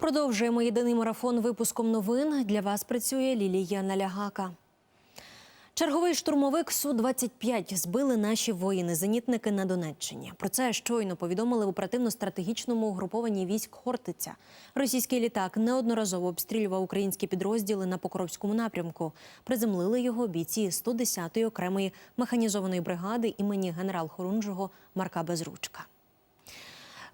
Продовжуємо єдиний марафон випуском новин. Для вас працює Лілія Налягака. Черговий штурмовик Су-25 збили наші воїни-зенітники на Донеччині. Про це щойно повідомили в оперативно-стратегічному угрупованні військ Хортиця. Російський літак неодноразово обстрілював українські підрозділи на Покровському напрямку. Приземлили його бійці 110-ї окремої механізованої бригади імені генерал-хорунжого Марка Безручка.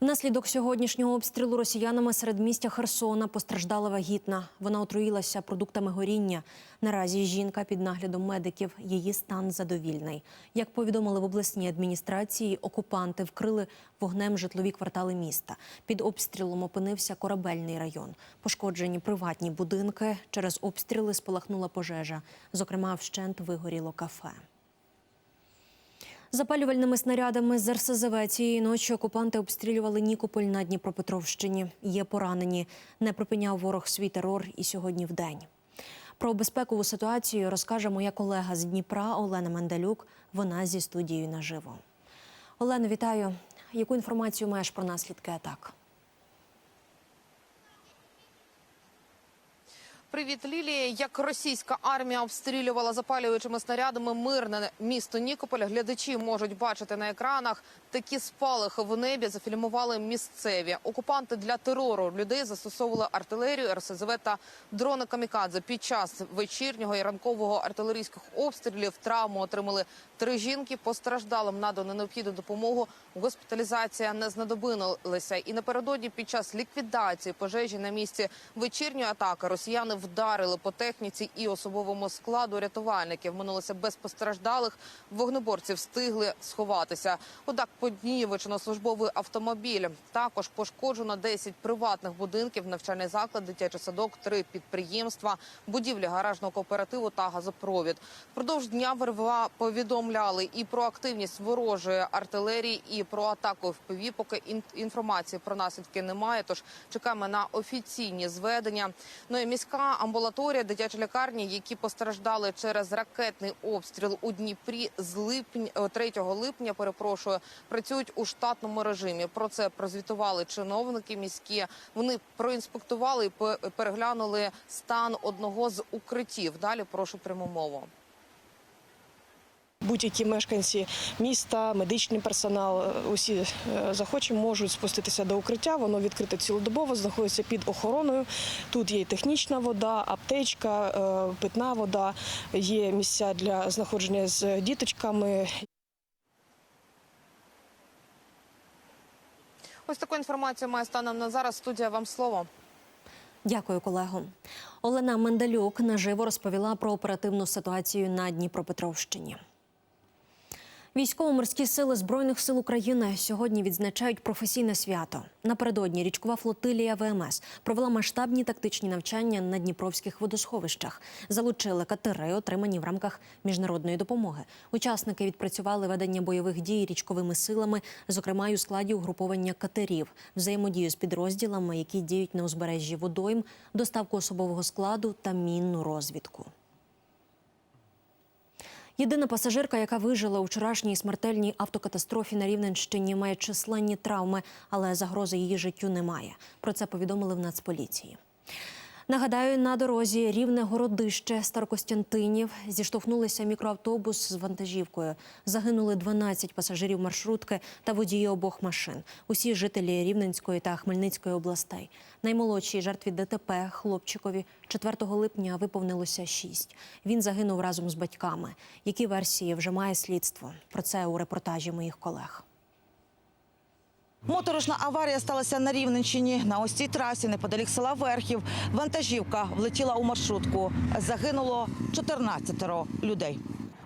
Внаслідок сьогоднішнього обстрілу росіянами серед містя Херсона постраждала вагітна. Вона отруїлася продуктами горіння. Наразі жінка під наглядом медиків. Її стан задовільний. Як повідомили в обласній адміністрації, окупанти вкрили вогнем житлові квартали міста. Під обстрілом опинився корабельний район. Пошкоджені приватні будинки. Через обстріли спалахнула пожежа. Зокрема, вщент вигоріло кафе. Запалювальними снарядами з РСЗВ цієї ночі окупанти обстрілювали Нікополь на Дніпропетровщині. Є поранені. Не припиняв ворог свій терор і сьогодні вдень. Про безпекову ситуацію розкаже моя колега з Дніпра Олена Мендалюк. Вона зі студією наживо. Олена, вітаю. Яку інформацію маєш про наслідки атак? Привіт, Лілія. Як російська армія обстрілювала запалюючими снарядами мирне місто Нікополь, глядачі можуть бачити на екранах такі спалахи в небі. Зафільмували місцеві окупанти для терору людей застосовували артилерію, РСЗВ та дрони камікадзе. Під час вечірнього і ранкового артилерійських обстрілів травму отримали три жінки. Постраждалим надано необхідну допомогу. Госпіталізація не знадобилася. І напередодні під час ліквідації пожежі на місці вечірньої атаки росіяни вдарили по техніці і особовому складу рятувальників. Минулося без постраждалих. Вогнеборці встигли сховатися. Однак понівечено службовий автомобіль. Також пошкоджено 10 приватних будинків, навчальний заклад, дитячий садок, три підприємства, будівлі гаражного кооперативу та газопровід. Впродовж дня ВРВА повідомляли і про активність ворожої артилерії, і про атаку ВПВ. Поки ін- інформації про наслідки немає. Тож чекаємо на офіційні зведення. Ну і міська амбулаторія, дитячі лікарні, які постраждали через ракетний обстріл у Дніпрі з липня о, 3 липня. Перепрошую, працюють у штатному режимі. Про це прозвітували чиновники міські. Вони проінспектували і переглянули стан одного з укриттів. Далі прошу пряму мову. Будь-які мешканці міста, медичний персонал, е, усі е, захочі можуть спуститися до укриття. Воно відкрите цілодобово, знаходиться під охороною. Тут є і технічна вода, аптечка, е, питна вода, є місця для знаходження з діточками. Ось таку інформацію має станом на зараз. Студія вам слово. Дякую, колего. Олена Мендалюк наживо розповіла про оперативну ситуацію на Дніпропетровщині. Військово-морські сили збройних сил України сьогодні відзначають професійне свято. Напередодні річкова флотилія ВМС провела масштабні тактичні навчання на дніпровських водосховищах. Залучили катери, отримані в рамках міжнародної допомоги. Учасники відпрацювали ведення бойових дій річковими силами, зокрема й у складі угруповання катерів, взаємодію з підрозділами, які діють на узбережжі водойм, доставку особового складу та мінну розвідку. Єдина пасажирка, яка вижила у вчорашній смертельній автокатастрофі на Рівненщині, має численні травми, але загрози її життю немає. Про це повідомили в Нацполіції. Нагадаю, на дорозі рівне городище Старокостянтинів зіштовхнулися мікроавтобус з вантажівкою. Загинули 12 пасажирів маршрутки та водії обох машин. Усі жителі Рівненської та Хмельницької областей. Наймолодшій жертві ДТП хлопчикові 4 липня виповнилося 6. Він загинув разом з батьками. Які версії вже має слідство? Про це у репортажі моїх колег. Моторошна аварія сталася на Рівненщині. На ось цій трасі, неподалік села Верхів, вантажівка влетіла у маршрутку. Загинуло 14 людей.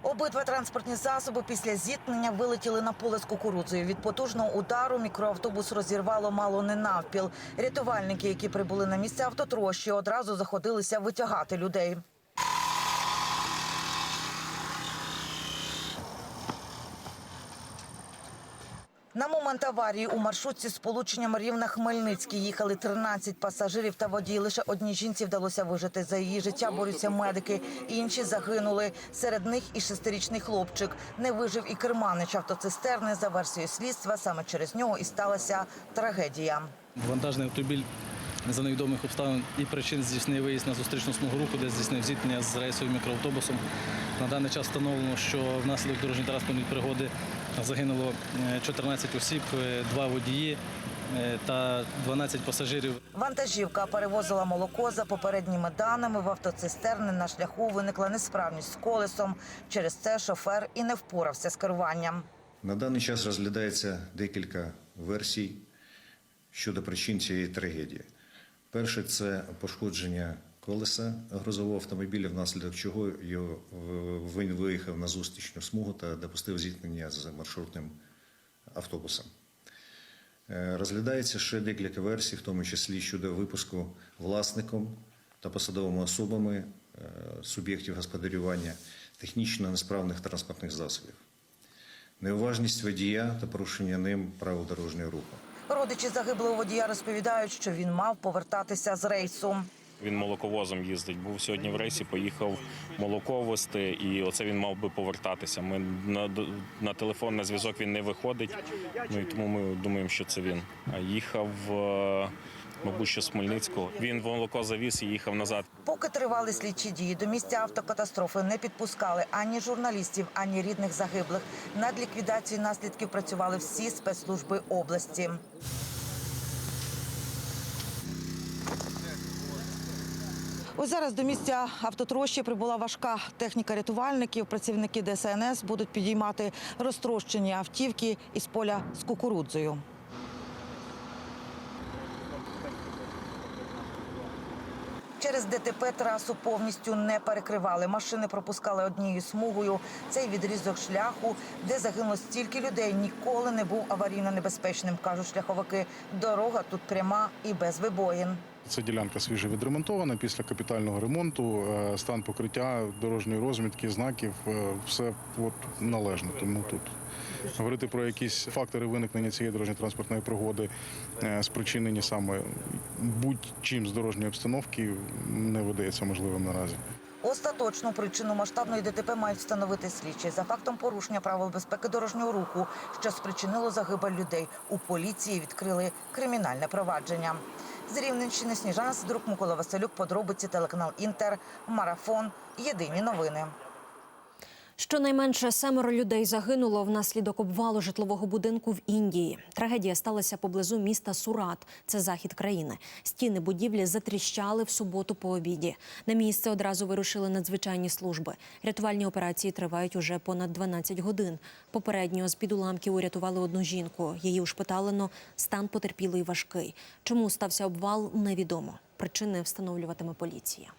Обидва транспортні засоби після зіткнення вилетіли на поле з кукурудзою. Від потужного удару мікроавтобус розірвало мало не навпіл. Рятувальники, які прибули на місце автотрощі, одразу заходилися витягати людей. На момент аварії у маршрутці з полученням Рівна Хмельницький їхали 13 пасажирів та водій. Лише одній жінці вдалося вижити. За її життя борються медики. Інші загинули. Серед них і шестирічний хлопчик. Не вижив і керманич автоцистерни. За версією слідства, саме через нього і сталася трагедія. Вантажний автомобіль за невідомих обставин і причин здійснив виїзд на зустрічну смугу руху, де здійснив зіткнення з рейсовим мікроавтобусом. На даний час встановлено, що внаслідок дорожньо-транспортної пригоди загинуло е, 14 осіб, е, два водії е, та 12 пасажирів. Вантажівка перевозила молоко за попередніми даними. В автоцистерни на шляху виникла несправність з колесом. Через це шофер і не впорався з керуванням. На даний час розглядається декілька версій щодо причин цієї трагедії. Перше це пошкодження колеса грузового автомобіля, внаслідок чого е, він виїхав на зустрічну смугу та допустив зіткнення з маршрутним автобусом. Е, Розглядається ще декілька версій, в тому числі щодо випуску власником та посадовими особами е, суб'єктів господарювання технічно несправних транспортних засобів неуважність водія та порушення ним правил дорожнього руху. Родичі загиблого водія розповідають, що він мав повертатися з рейсу. Він молоковозом їздить. Був сьогодні в рейсі, поїхав молоко вести, і оце він мав би повертатися. Ми на, на телефон на зв'язок він не виходить. Ну і тому ми думаємо, що це він. А їхав, е, мабуть, що з Хмельницького. Він молоко завіз і їхав назад. Поки тривали слідчі дії, до місця автокатастрофи не підпускали ані журналістів, ані рідних загиблих. Над ліквідацією наслідків працювали всі спецслужби області. Ось зараз до місця автотрощі прибула важка техніка рятувальників. Працівники ДСНС будуть підіймати розтрощені автівки із поля з кукурудзою. Через ДТП трасу повністю не перекривали. Машини пропускали однією смугою. Цей відрізок шляху, де загинуло стільки людей, ніколи не був аварійно небезпечним, кажуть шляховики. Дорога тут пряма і без вибоїн. Ця ділянка свіже відремонтована після капітального ремонту. е, Стан покриття, дорожньої розмітки, знаків е, все от належно. Тому тут говорити про якісь фактори виникнення цієї дорожньо-транспортної пригоди, е, спричинені саме будь-чим з дорожньої обстановки, не видається можливим наразі. Остаточну причину масштабної ДТП мають встановити слідчі за фактом порушення правил безпеки дорожнього руху, що спричинило загибель людей. У поліції відкрили кримінальне провадження. З Рівненщини Сніжана Сидорук, Микола Василюк, подробиці телеканал Інтер, Марафон. Єдині новини. Щонайменше семеро людей загинуло внаслідок обвалу житлового будинку в Індії. Трагедія сталася поблизу міста Сурат, це захід країни. Стіни будівлі затріщали в суботу по обіді. На місце одразу вирушили надзвичайні служби. Рятувальні операції тривають уже понад 12 годин. Попередньо з під уламків урятували одну жінку. Її ушпиталено. Стан потерпілий важкий. Чому стався обвал, невідомо. Причини встановлюватиме поліція.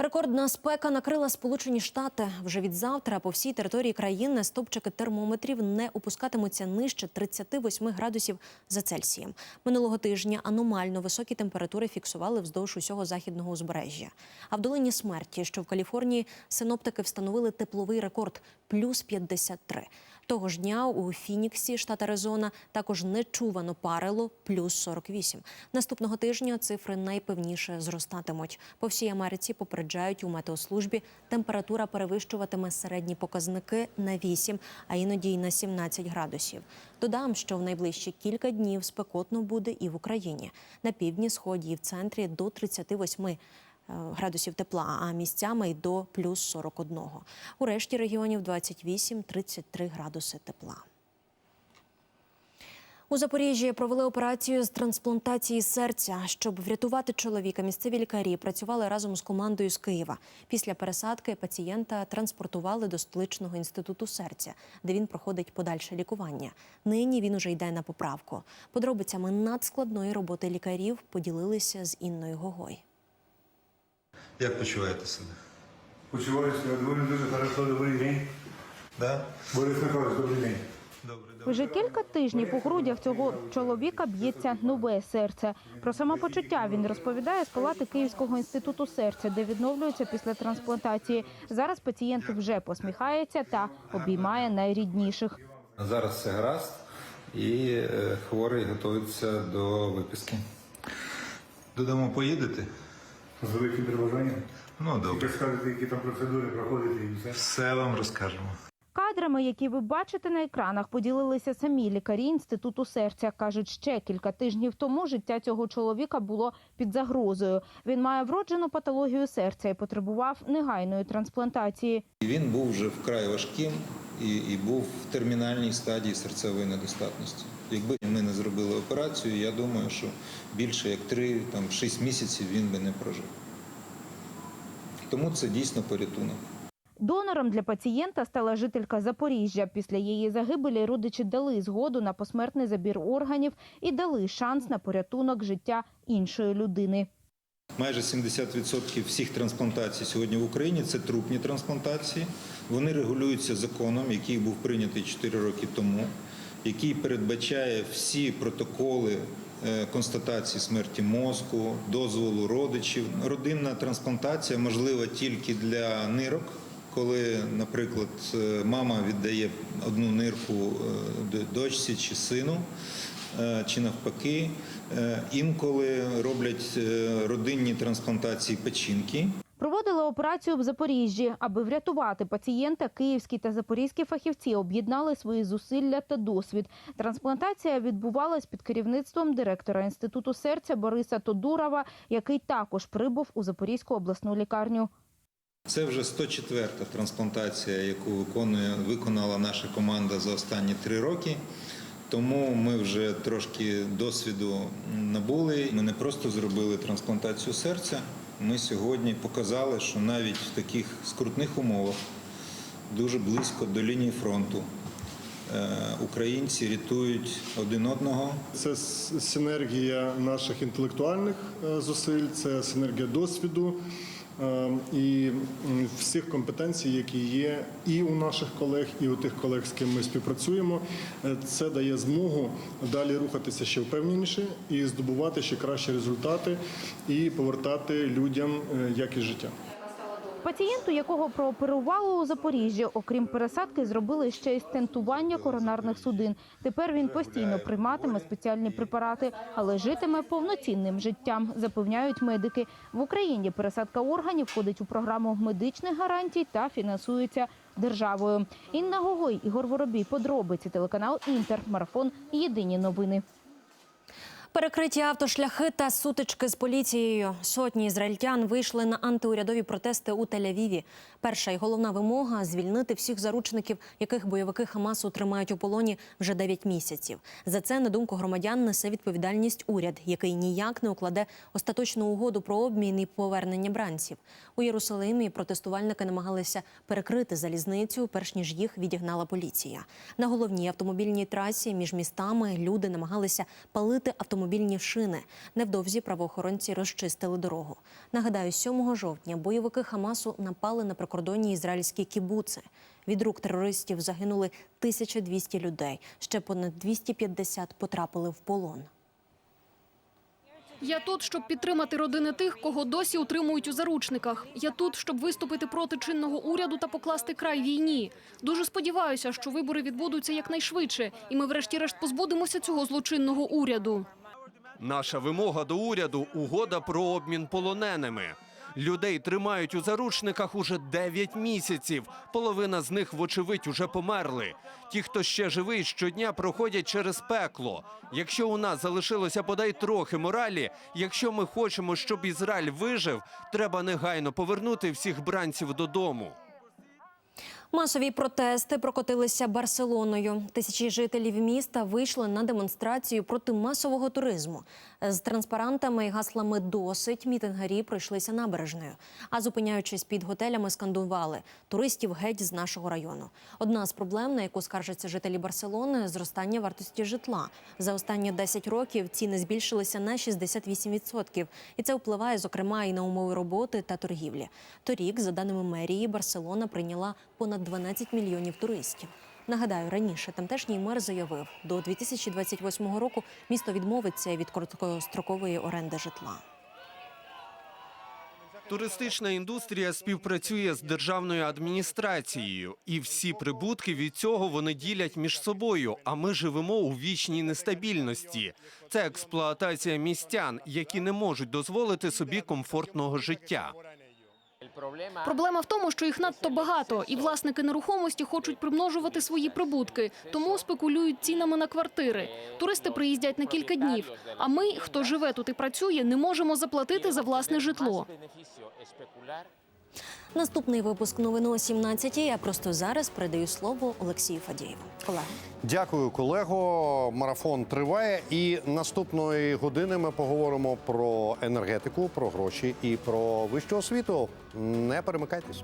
Рекордна спека накрила Сполучені Штати. Вже від завтра по всій території країни стопчики термометрів не опускатимуться нижче 38 градусів за Цельсієм. Минулого тижня аномально високі температури фіксували вздовж усього західного узбережжя. А в долині смерті, що в Каліфорнії, синоптики встановили тепловий рекорд плюс 53. Того ж дня у Фініксі, штат Аризона, також нечувано парило плюс 48. Наступного тижня цифри найпевніше зростатимуть. По всій Америці попереджають у метеослужбі. Температура перевищуватиме середні показники на 8, а іноді й на 17 градусів. Додам, що в найближчі кілька днів спекотно буде і в Україні. На півдні, сході і в центрі до 38 е, градусів тепла, а місцями й до плюс 41. У решті регіонів 28-33 градуси тепла. У Запоріжжі провели операцію з трансплантації серця. Щоб врятувати чоловіка, місцеві лікарі працювали разом з командою з Києва. Після пересадки пацієнта транспортували до столичного інституту серця, де він проходить подальше лікування. Нині він уже йде на поправку. Подробицями надскладної роботи лікарів поділилися з Інною Гогой. Як почуваєте себе? Почуваюся, говорю дуже хорошо, добрий день. Да? Борис Михайлович, добрий день. Вже кілька тижнів у грудях цього чоловіка б'ється нове серце. Про самопочуття він розповідає з палати Київського інституту серця, де відновлюється після трансплантації. Зараз пацієнт вже посміхається та обіймає найрідніших. Зараз все гаразд і е, хворий готується до виписки. Додому поїдете? З великим требажанням. Ну, добре. Тільки скажете, які там процедури проходите і все. Все вам розкажемо. Кадрами, які ви бачите на екранах, поділилися самі лікарі інституту серця. кажуть, ще кілька тижнів тому життя цього чоловіка було під загрозою. Він має вроджену патологію серця і потребував негайної трансплантації. Він був вже вкрай важким і, і був в термінальній стадії серцевої недостатності. Якби ми не зробили операцію, я думаю, що більше як 3-6 місяців він би не прожив. Тому це дійсно порятунок. Донором для пацієнта стала жителька Запоріжжя. Після її загибелі родичі дали згоду на посмертний забір органів і дали шанс на порятунок життя іншої людини. Майже 70% всіх трансплантацій сьогодні в Україні це трупні трансплантації. Вони регулюються законом, який був прийнятий 4 роки тому, який передбачає всі протоколи е, констатації смерті мозку, дозволу родичів. Родинна трансплантація можлива тільки для нирок. Коли, наприклад, е, мама віддає одну нирку е, дочці чи сину, чи навпаки, Е, інколи роблять е, родинні трансплантації печінки. Проводили операцію в Запоріжжі. Аби врятувати пацієнта, київські та запорізькі фахівці об'єднали свої зусилля та досвід. Трансплантація відбувалась під керівництвом директора інституту серця Бориса Тодурова, який також прибув у Запорізьку обласну лікарню. Це вже 104-та трансплантація, яку виконує виконала наша команда за останні три роки. Тому ми вже трошки досвіду набули. Ми не просто зробили трансплантацію серця. Ми сьогодні показали, що навіть в таких скрутних умовах, дуже близько до лінії фронту, е, українці рятують один одного. Це синергія наших інтелектуальних е, зусиль, це синергія досвіду і всіх компетенцій, які є і у наших колег, і у тих колег, з ким ми співпрацюємо. Е, Це дає змогу далі рухатися ще впевненіше і здобувати ще кращі результати і повертати людям е, якість життя. Пацієнту, якого прооперували у Запоріжжі, окрім пересадки, зробили ще й стентування коронарних судин. Тепер він постійно прийматиме спеціальні препарати, але житиме повноцінним життям, запевняють медики. В Україні пересадка органів входить у програму медичних гарантій та фінансується державою. Інна Гогой, Ігор Воробій, подробиці телеканал Інтер, марафон. Єдині новини. Перекриті автошляхи та сутички з поліцією. Сотні ізраїльтян вийшли на антиурядові протести у Тель-Авіві. Перша і головна вимога звільнити всіх заручників, яких бойовики Хамасу тримають у полоні вже 9 місяців. За це, на думку громадян, несе відповідальність уряд, який ніяк не укладе остаточну угоду про обмін і повернення бранців. У Єрусалимі протестувальники намагалися перекрити залізницю, перш ніж їх відігнала поліція. На головній автомобільній трасі між містами люди намагалися палити автомобільні шини. Невдовзі правоохоронці розчистили дорогу. Нагадаю, 7 жовтня бойовики Хамасу напали на прикордонні ізраїльські кібуци. Від рук терористів загинули 1200 людей. Ще понад 250 потрапили в полон. Я тут, щоб підтримати родини тих, кого досі утримують у заручниках. Я тут, щоб виступити проти чинного уряду та покласти край війні. Дуже сподіваюся, що вибори відбудуться якнайшвидше, і ми, врешті-решт, позбудемося цього злочинного уряду. Наша вимога до уряду угода про обмін полоненими. Людей тримають у заручниках уже 9 місяців. Половина з них, вочевидь, уже померли. Ті, хто ще живий, щодня проходять через пекло. Якщо у нас залишилося бодай трохи моралі, якщо ми хочемо, щоб Ізраїль вижив, треба негайно повернути всіх бранців додому. Масові протести прокотилися Барселоною. Тисячі жителів міста вийшли на демонстрацію проти масового туризму. З транспарантами і гаслами досить мітингарі пройшлися набережною. А зупиняючись під готелями, скандували туристів геть з нашого району. Одна з проблем, на яку скаржаться жителі Барселони, зростання вартості житла. За останні 10 років ціни збільшилися на 68%. І це впливає, зокрема, і на умови роботи та торгівлі. Торік, за даними мерії, Барселона прийняла понад 12 мільйонів туристів. Нагадаю, раніше тамтешній мер заявив, до 2028 року місто відмовиться від короткострокової оренди житла. Туристична індустрія співпрацює з державною адміністрацією, і всі прибутки від цього вони ділять між собою. А ми живемо у вічній нестабільності. Це експлуатація містян, які не можуть дозволити собі комфортного життя. Проблема в тому, що їх надто багато, і власники нерухомості хочуть примножувати свої прибутки, тому спекулюють цінами на квартири. Туристи приїздять на кілька днів. А ми, хто живе тут і працює, не можемо заплатити за власне житло. Наступний випуск новин о 17 Я просто зараз передаю слово Олексію Фадієву. Колеги. Дякую, колего. Марафон триває. І наступної години ми поговоримо про енергетику, про гроші і про вищу освіту. Не перемикайтесь.